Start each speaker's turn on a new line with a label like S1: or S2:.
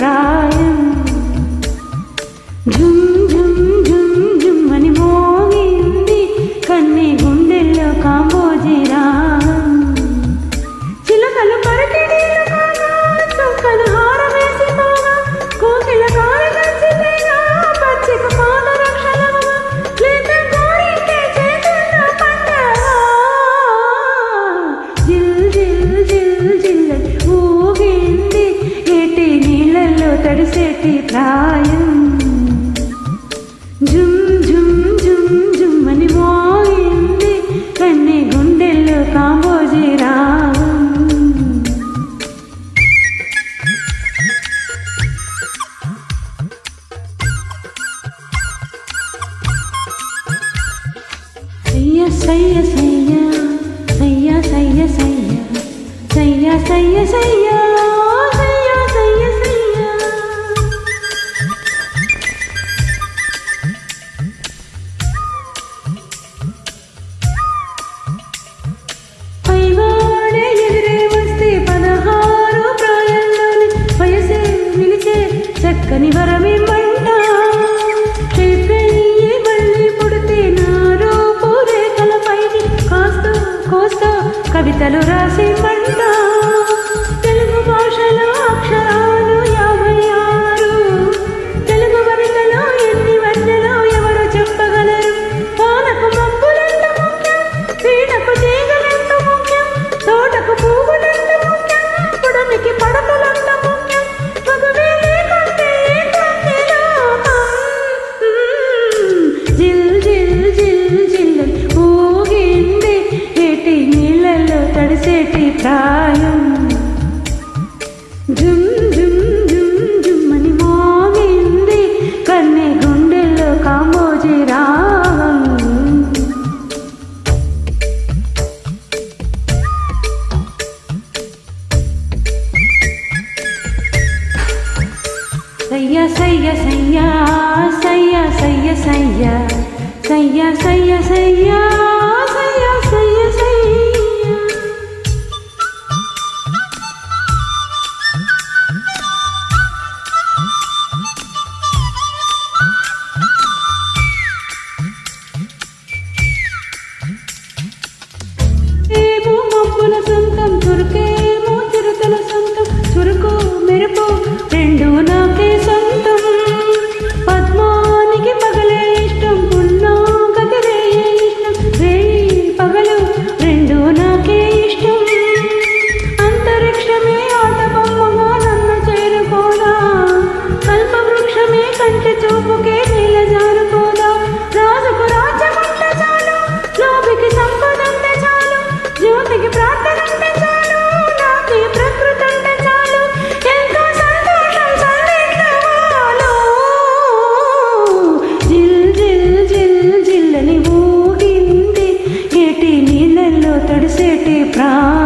S1: entrar. సయ్య సయ్య సయ్య సయ్య సయ్య. సయ్య సయ్య ప్రాయం. జుమ్ జుమ్ జుమ్ జుమ్మని మోగింది కన్నె గుండెల్లో కాంబోజి రావం సయ్య సయ్య సయ్య సయ్య సయ్య సయ్య సయ్య సయ్య సయ్యా. ಪ್ರಾಣ